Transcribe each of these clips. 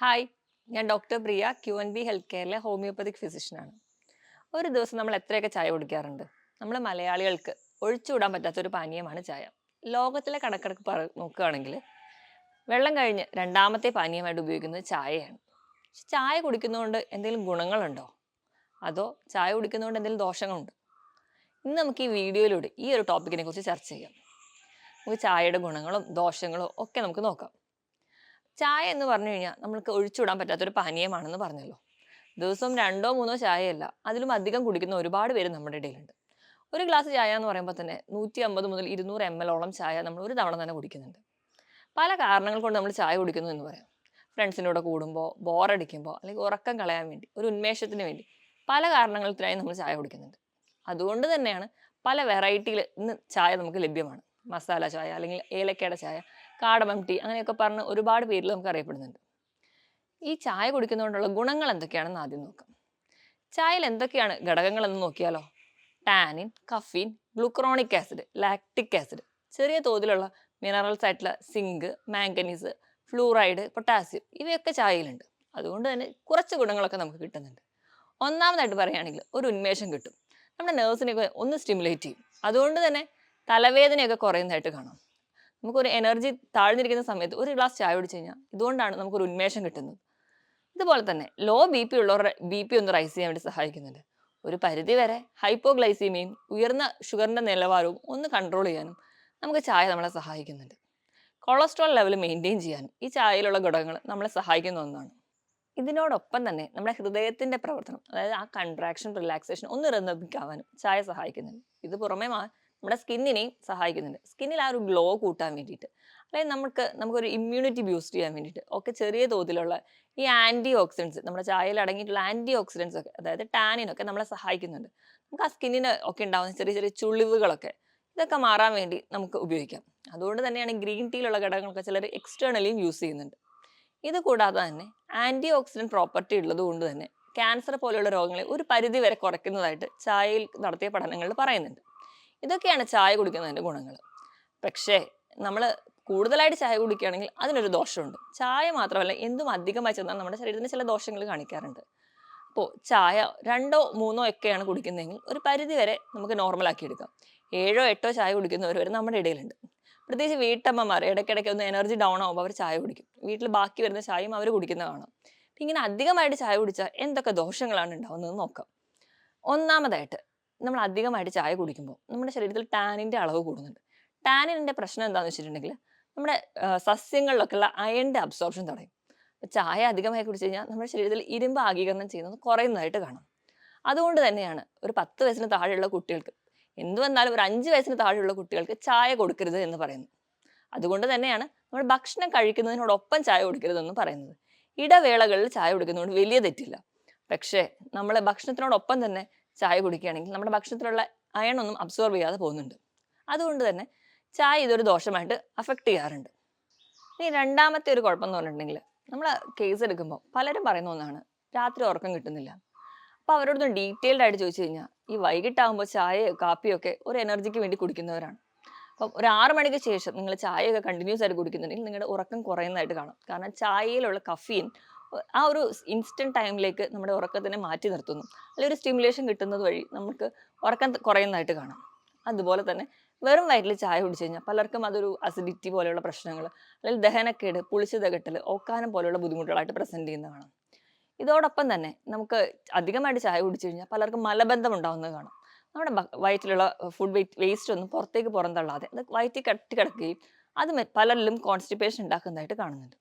Hi ഞാൻ doctor Priya Q N B health കെയറിലെ homeopathic ഫിസിഷ്യനാണ്. ഒരു ദിവസം നമ്മൾ എത്രയൊക്കെ ചായ കുടിക്കാറുണ്ട്? നമ്മൾ മലയാളികൾക്ക് ഒഴിച്ചുവിടാൻ പറ്റാത്ത ഒരു പാനീയമാണ് ചായ. ലോകത്തിലെ കണക്കെടുക്ക് പറ നോക്കുകയാണെങ്കിൽ വെള്ളം കഴിഞ്ഞ് രണ്ടാമത്തെ പാനീയമായിട്ട് ഉപയോഗിക്കുന്നത് ചായയാണ്. ചായ കുടിക്കുന്നതുകൊണ്ട് എന്തെങ്കിലും ഗുണങ്ങളുണ്ടോ? അതോ ചായ കുടിക്കുന്നതുകൊണ്ട് എന്തെങ്കിലും ദോഷങ്ങളുണ്ടോ? ഇന്ന് നമുക്ക് ഈ വീഡിയോയിലൂടെ ഈ ഒരു ടോപ്പിക്കിനെ കുറിച്ച് ചർച്ച ചെയ്യാം. നമുക്ക് ചായയുടെ ഗുണങ്ങളും ദോഷങ്ങളും ഒക്കെ നമുക്ക് നോക്കാം. ചായ എന്ന് പറഞ്ഞു കഴിഞ്ഞാൽ നമ്മൾക്ക് ഒഴിച്ചുവിടാൻ പറ്റാത്തൊരു പാനീയമാണെന്ന് പറഞ്ഞല്ലോ. ദിവസം രണ്ടോ മൂന്നോ ചായയല്ല അതിലും അധികം കുടിക്കുന്ന ഒരുപാട് പേര് നമ്മുടെ ഇടയിലുണ്ട്. ഒരു ഗ്ലാസ് ചായ എന്ന് പറയുമ്പോൾ തന്നെ നൂറ്റി അമ്പത് മുതൽ ഇരുന്നൂറ് എം എൽ ഓളം ചായ നമ്മൾ ഒരു തവണ തന്നെ കുടിക്കുന്നുണ്ട്. പല കാരണങ്ങൾ കൊണ്ട് നമ്മൾ ചായ കുടിക്കുന്നു എന്ന് പറയാം. ഫ്രണ്ട്സിന്റെ കൂടെ കൂടുമ്പോൾ ബോറടിക്കുമ്പോൾ അല്ലെങ്കിൽ ഉറക്കം കളയാൻ വേണ്ടി ഒരു ഉന്മേഷത്തിന് വേണ്ടി പല കാരണങ്ങൾക്കായി നമ്മൾ ചായ കുടിക്കുന്നുണ്ട്. അതുകൊണ്ട് തന്നെയാണ് പല വെറൈറ്റിയിൽ ഇന്ന് ചായ നമുക്ക് ലഭ്യമാണ്. മസാല ചായ അല്ലെങ്കിൽ ഏലക്കയുടെ ചായ കാടമം ടീ അങ്ങനെയൊക്കെ പറഞ്ഞ് ഒരുപാട് പേരിൽ നമുക്ക് അറിയപ്പെടുന്നുണ്ട് ഈ ചായ കുടിക്കുന്നതുകൊണ്ടുള്ള ഗുണങ്ങൾ എന്തൊക്കെയാണെന്ന് ആദ്യം നോക്കാം. ചായയിൽ എന്തൊക്കെയാണ് ഘടകങ്ങൾ എന്ന് നോക്കിയാലോ? Tannin caffeine glucuronic acid lactic acid ചെറിയ തോതിലുള്ള മിനറൽസ് ആയിട്ടുള്ള സിങ്ക് മാംഗനീസ് ഫ്ലൂറൈഡ് പൊട്ടാസ്യം ഇവയൊക്കെ ചായയിലുണ്ട്. അതുകൊണ്ട് തന്നെ കുറച്ച് ഗുണങ്ങളൊക്കെ നമുക്ക് കിട്ടുന്നുണ്ട്. ഒന്നാമതായിട്ട് പറയുകയാണെങ്കിൽ ഒരു ഉന്മേഷം കിട്ടും. നമ്മുടെ നേഴ്സിനെയൊക്കെ ഒന്ന് സ്റ്റിമുലേറ്റ് ചെയ്യും. അതുകൊണ്ട് തന്നെ തലവേദനയൊക്കെ കുറയുന്നതായിട്ട് കാണാം. നമുക്കൊരു എനർജി താഴ്ന്നിരിക്കുന്ന സമയത്ത് ഒരു ഗ്ലാസ് ചായ കുടിച്ച് കഴിഞ്ഞാൽ ഇതുകൊണ്ടാണ് നമുക്കൊരു ഉന്മേഷം കിട്ടുന്നത്. ഇതുപോലെ തന്നെ ലോ ബി പി ഉള്ളവരുടെ ബി പി ഒന്ന് റൈസ് ചെയ്യാൻ വേണ്ടി സഹായിക്കുന്നുണ്ട്. ഒരു പരിധി വരെ ഹൈപ്പോഗ്ലൈസീമിയയും ഉയർന്ന ഷുഗറിന്റെ നിലവാരവും ഒന്ന് കൺട്രോൾ ചെയ്യാനും നമുക്ക് ചായ നമ്മളെ സഹായിക്കുന്നുണ്ട്. കൊളസ്ട്രോൾ ലെവൽ മെയിന്റെയിൻ ചെയ്യാനും ഈ ചായയിലുള്ള ഘടകങ്ങൾ നമ്മളെ സഹായിക്കുന്ന ഒന്നാണ്. ഇതിനോടൊപ്പം തന്നെ നമ്മുടെ ഹൃദയത്തിന്റെ പ്രവർത്തനം അതായത് ആ കൺട്രാക്ഷൻ റിലാക്സേഷൻ ഒന്ന് റിനമിക്കാവാനും ചായ സഹായിക്കുന്നുണ്ട്. ഇത് പുറമേ നമ്മുടെ സ്കിന്നിനെയും സഹായിക്കുന്നുണ്ട്. സ്കിന്നിൽ ആ ഒരു ഗ്ലോ കൂട്ടാൻ വേണ്ടിയിട്ട്. അല്ലെങ്കിൽ നമുക്ക് നമുക്കൊരു ഇമ്മ്യൂണിറ്റി ബൂസ്റ്റ് ചെയ്യാൻ വേണ്ടിയിട്ട്. ഒക്കെ ചെറിയ തോതിലുള്ള ഈ ആന്റി ഓക്സിഡൻസ് നമ്മുടെ ചായയിൽ അടങ്ങിയിട്ടുള്ള ആന്റി ഓക്സിഡൻസ് ഒക്കെ അതായത് ടാനിനൊക്കെ നമ്മളെ സഹായിക്കുന്നുണ്ട്. നമുക്ക് ആ സ്കിന്നിന് ഒക്കെ ഉണ്ടാകുന്ന ചെറിയ ചെറിയ ചുളിവുകളൊക്കെ ഇതൊക്കെ മാറാൻ വേണ്ടി നമുക്ക് ഉപയോഗിക്കാം. അതുകൊണ്ട് തന്നെയാണ് ഗ്രീൻ ടീയിലുള്ള ഘടകങ്ങളൊക്കെ ചിലർ എക്സ്റ്റേണലിയും യൂസ് ചെയ്യുന്നുണ്ട്. ഇത് കൂടാതെ തന്നെ ആന്റി ഓക്സിഡന്റ് പ്രോപ്പർട്ടി ഉള്ളത് കൊണ്ട് തന്നെ ക്യാൻസർ പോലെയുള്ള രോഗങ്ങളെ ഒരു പരിധി വരെ കുറയ്ക്കുന്നതായിട്ട് ചായയിൽ നടത്തിയ പഠനങ്ങളിൽ പറയുന്നുണ്ട്. ഇതൊക്കെയാണ് ചായ കുടിക്കുന്നതിന്റെ ഗുണങ്ങൾ. പക്ഷേ നമ്മൾ കൂടുതലായിട്ട് ചായ കുടിക്കുകയാണെങ്കിൽ അതിനൊരു ദോഷമുണ്ട്. ചായ മാത്രമല്ല എന്തും അധികമായി ചെന്നാൽ നമ്മുടെ ശരീരത്തിന് ചില ദോഷങ്ങൾ കാണിക്കാറുണ്ട്. അപ്പോൾ ചായ രണ്ടോ മൂന്നോ ഒക്കെയാണ് കുടിക്കുന്നതെങ്കിൽ ഒരു പരിധി വരെ നമുക്ക് നോർമലാക്കി എടുക്കാം. ഏഴോ എട്ടോ ചായ കുടിക്കുന്നവർ വരെ നമ്മുടെ ഇടയിലുണ്ട്. പ്രത്യേകിച്ച് വീട്ടമ്മമാർ ഇടയ്ക്കിടയ്ക്ക് ഒന്ന് എനർജി ഡൗൺ ആകുമ്പോൾ അവർ ചായ കുടിക്കും. വീട്ടിൽ ബാക്കി വരുന്ന ചായയും അവർ കുടിക്കുന്ന കാണാം ഇങ്ങനെ അധികമായിട്ട് ചായ കുടിച്ചാൽ എന്തൊക്കെ ദോഷങ്ങളാണ് ഉണ്ടാവുന്നത് നോക്കാം. ഒന്നാമതായിട്ട് നമ്മൾ അധികമായിട്ട് ചായ കുടിക്കുമ്പോൾ നമ്മുടെ ശരീരത്തിൽ ടാനിന്റെ അളവ് കൂടുന്നുണ്ട്. ടാനിന്റെ പ്രശ്നം എന്താണെന്ന് വെച്ചിട്ടുണ്ടെങ്കിൽ നമ്മുടെ സസ്യങ്ങളിലൊക്കെയുള്ള അയണിന്റെ അബ്സോർപ്ഷൻ തടയും. ചായ അധികമായി കുടിച്ചു കഴിഞ്ഞാൽ നമ്മുടെ ശരീരത്തിൽ ഇരുമ്പ് ആഗീകരണം ചെയ്യുന്നത് കുറയുന്നതായിട്ട് കാണാം. അതുകൊണ്ട് തന്നെയാണ് ഒരു പത്ത് വയസ്സിന് താഴെയുള്ള കുട്ടികൾക്ക് എന്തുവന്നാലും ഒരു അഞ്ച് വയസ്സിന് താഴെയുള്ള കുട്ടികൾക്ക് ചായ കൊടുക്കരുത് എന്ന് പറയുന്നത്. അതുകൊണ്ട് തന്നെയാണ് നമ്മൾ ഭക്ഷണം കഴിക്കുന്നതിനോടൊപ്പം ചായ കൊടുക്കരുതെന്ന് പറയുന്നത്. ഇടവേളകളിൽ ചായ കുടിക്കുന്നതുകൊണ്ട് വലിയ തെറ്റില്ല. പക്ഷേ നമ്മൾ ഭക്ഷണത്തിനോടൊപ്പം തന്നെ ചായ കുടിക്കുകയാണെങ്കിൽ നമ്മുടെ ഭക്ഷണത്തിലുള്ള അയൺ ഒന്നും അബ്സോർബ് ചെയ്യാതെ പോകുന്നുണ്ട്. അതുകൊണ്ട് തന്നെ ചായ ഇതൊരു ദോഷമായിട്ട് അഫക്റ്റ് ചെയ്യാറുണ്ട്. ഇനി രണ്ടാമത്തെ ഒരു കുഴപ്പം എന്ന് പറഞ്ഞിട്ടുണ്ടെങ്കിൽ നമ്മൾ കേസ് എടുക്കുമ്പോൾ പലരും പറയുന്ന ഒന്നാണ് രാത്രി ഉറക്കം കിട്ടുന്നില്ല. അപ്പോൾ അവരോടൊന്ന് ഡീറ്റെയിൽഡ് ആയിട്ട് ചോദിച്ചു കഴിഞ്ഞാൽ ഈ വൈകിട്ടാകുമ്പോൾ ചായയോ കാപ്പിയോ ഒക്കെ ഒരു എനർജിക്ക് വേണ്ടി കുടിക്കുന്നവരാണ്. അപ്പം ഒരു ആറ് മണിക്ക് ശേഷം നിങ്ങൾ ചായയൊക്കെ കണ്ടിന്യൂസ് ആയിട്ട് കുടിക്കുന്നുണ്ടെങ്കിൽ നിങ്ങളുടെ ഉറക്കം കുറയുന്നതായിട്ട് കാണാം. കാരണം ചായയിലുള്ള കഫീൻ ആ ഒരു ഇൻസ്റ്റന്റ് ടൈമിലേക്ക് നമ്മുടെ ഉറക്കത്തിനെ മാറ്റി നിർത്തുന്നു. അല്ലെങ്കിൽ ഒരു സ്റ്റിമുലേഷൻ കിട്ടുന്നത് വഴി നമുക്ക് ഉറക്കം കുറയുന്നതായിട്ട് കാണാം. അതുപോലെ തന്നെ വെറും വയറ്റിൽ ചായ കുടിച്ചു കഴിഞ്ഞാൽ പലർക്കും അതൊരു അസിഡിറ്റി പോലെയുള്ള പ്രശ്നങ്ങൾ അല്ലെങ്കിൽ ദഹനക്കേട് പുളിച്ചു തകട്ടൽ ഓക്കാനം പോലെയുള്ള ബുദ്ധിമുട്ടുകളായിട്ട് പ്രസന്റ് ചെയ്യുന്ന കാണാം. ഇതോടൊപ്പം തന്നെ നമുക്ക് അധികമായിട്ട് ചായ കുടിച്ചു കഴിഞ്ഞാൽ പലർക്കും മലബന്ധം ഉണ്ടാവുന്നത് കാണാം. നമ്മുടെ വയറ്റിലുള്ള ഫുഡ് വെയിറ്റ് വേസ്റ്റ് ഒന്നും പുറത്തേക്ക് പുറന്തള്ളാതെ അത് വയറ്റിൽ കട്ടി കിടക്കുകയും അത് പലരിലും കോൺസ്റ്റിപ്പേഷൻ ഉണ്ടാക്കുന്നതായിട്ട് കാണുന്നുണ്ട്.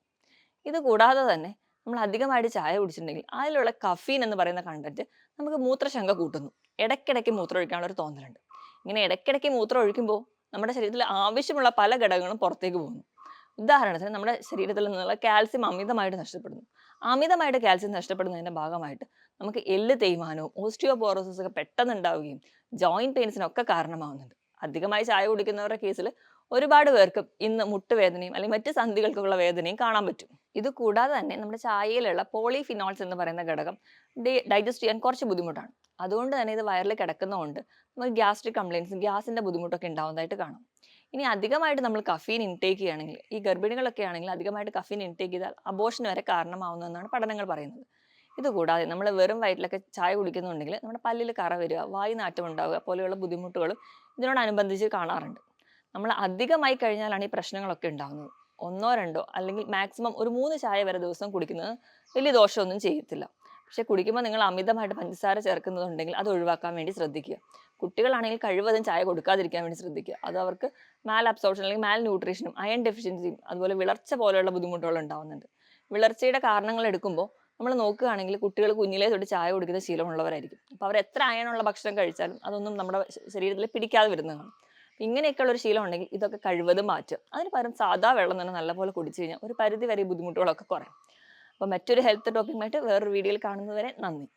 ഇത് കൂടാതെ തന്നെ നമ്മൾ അധികമായിട്ട് ചായ കുടിച്ചിട്ടുണ്ടെങ്കിൽ അതിലുള്ള കഫീൻ എന്ന് പറയുന്ന കണ്ടന്റ് നമുക്ക് മൂത്രശങ്ക കൂട്ടുന്നു. ഇടയ്ക്കിടയ്ക്ക് മൂത്രം ഒഴിക്കാനുള്ള ഒരു തോന്നലുണ്ട്. ഇങ്ങനെ ഇടയ്ക്കിടയ്ക്ക് മൂത്രം ഒഴിക്കുമ്പോൾ നമ്മുടെ ശരീരത്തിൽ ആവശ്യമുള്ള പല ഘടകങ്ങളും പുറത്തേക്ക് പോകുന്നു. ഉദാഹരണത്തിന് നമ്മുടെ ശരീരത്തിൽ നിന്നുള്ള കാൽസ്യം അമിതമായിട്ട് നഷ്ടപ്പെടുന്നു. അമിതമായിട്ട് കാൽസ്യം നഷ്ടപ്പെടുന്നതിന്റെ ഭാഗമായിട്ട് നമുക്ക് എല്ല് തേയ്മാനവും ഓസ്റ്റിയോപോറോസിസ് ഒക്കെ പെട്ടെന്ന് ഉണ്ടാവുകയും ജോയിന്റ് പെയിൻസിനൊക്കെ കാരണമാവുന്നുണ്ട്. അധികമായി ചായ കുടിക്കുന്നവരുടെ കേസിൽ ഒരുപാട് പേർക്ക് ഇന്ന് മുട്ടുവേദനയും അല്ലെങ്കിൽ മറ്റ് സന്ധികൾക്കുള്ള വേദനയും കാണാൻ പറ്റും. ഇത് കൂടാതെ തന്നെ നമ്മുടെ ചായയിലുള്ള പോളിഫിനോൾസ് എന്ന് പറയുന്ന ഘടകം ഡൈജസ്റ്റ് ചെയ്യാൻ കുറച്ച് ബുദ്ധിമുട്ടാണ്. അതുകൊണ്ട് തന്നെ ഇത് വയറിൽ കിടക്കുന്നതുകൊണ്ട് നമുക്ക് ഗ്യാസ്ട്രിക് കംപ്ലയിൻസും ഗ്യാസിന്റെ ബുദ്ധിമുട്ടൊക്കെ ഉണ്ടാവുന്നതായിട്ട് കാണാം. ഇനി അധികമായിട്ട് നമ്മൾ കഫീൻ ഇൻടേക്ക് ചെയ്യുകയാണെങ്കിൽ ഈ ഗർഭിണികളൊക്കെ ആണെങ്കിൽ അധികമായിട്ട് കഫീൻ ഇൻടേക്ക് ചെയ്താൽ അബോഷന് വരെ കാരണമാവുന്നതെന്നാണ് പഠനങ്ങൾ പറയുന്നത്. ഇതുകൂടാതെ നമ്മൾ വെറും വയറ്റിലൊക്കെ ചായ കുടിക്കുന്നുണ്ടെങ്കിൽ നമ്മുടെ പല്ലിൽ കറ വരിക വായു നാറ്റം ഉണ്ടാവുക പോലെയുള്ള ബുദ്ധിമുട്ടുകളും ഇതിനോടനുബന്ധിച്ച് കാണാറുണ്ട്. നമ്മൾ അധികമായി കഴിഞ്ഞാലാണ് ഈ പ്രശ്നങ്ങളൊക്കെ ഉണ്ടാകുന്നത് ഒന്നോ രണ്ടോ അല്ലെങ്കിൽ മാക്സിമം ഒരു മൂന്ന് ചായ വരെ ദിവസം കുടിക്കുന്നത് വലിയ ദോഷമൊന്നും ചെയ്യത്തില്ല. പക്ഷെ കുടിക്കുമ്പോൾ നിങ്ങൾ അമിതമായിട്ട് പഞ്ചസാര ചേർക്കുന്നതുണ്ടെങ്കിൽ അത് ഒഴിവാക്കാൻ വേണ്ടി ശ്രദ്ധിക്കുക. കുട്ടികളാണെങ്കിൽ കഴിവതും ചായ കൊടുക്കാതിരിക്കാൻ വേണ്ടി ശ്രദ്ധിക്കുക. അത് അവർക്ക് മാൽ അബ്സോർപ്ഷൻ അല്ലെങ്കിൽ മാൽ ന്യൂട്രീഷനും അയൺ ഡെഫിഷ്യൻസിയും അതുപോലെ വിളർച്ച പോലെയുള്ള ബുദ്ധിമുട്ടുകൾ ഉണ്ടാവുന്നുണ്ട്. വിളർച്ചയുടെ കാരണങ്ങൾ എടുക്കുമ്പോൾ നമ്മൾ നോക്കുകയാണെങ്കിൽ കുട്ടികൾ കുഞ്ഞിലേ തൊട്ട് ചായ കൊടുക്കുന്ന ശീലമുള്ളവരായിരിക്കും. അപ്പോൾ അവർ എത്ര അയണുള്ള ഭക്ഷണം കഴിച്ചാലും അതൊന്നും നമ്മുടെ ശരീരത്തിൽ പിടിക്കാതെ വരുന്നതാണ്. ഇങ്ങനെയൊക്കെയുള്ള ഒരു ശീലം ഉണ്ടെങ്കിൽ ഇതൊക്കെ കഴിവതും മാറ്റുക അതിന് പകരം സാധാ വെള്ളം തന്നെ നല്ലപോലെ കുടിച്ചു കഴിഞ്ഞാൽ ഒരു പരിധി വരെ ബുദ്ധിമുട്ടുകളൊക്കെ കുറയും. അപ്പോൾ മറ്റൊരു ഹെൽത്ത് ടോപ്പിക്കുമായിട്ട് വേറൊരു വീഡിയോയിൽ കാണുന്നതുവരെ നന്ദി.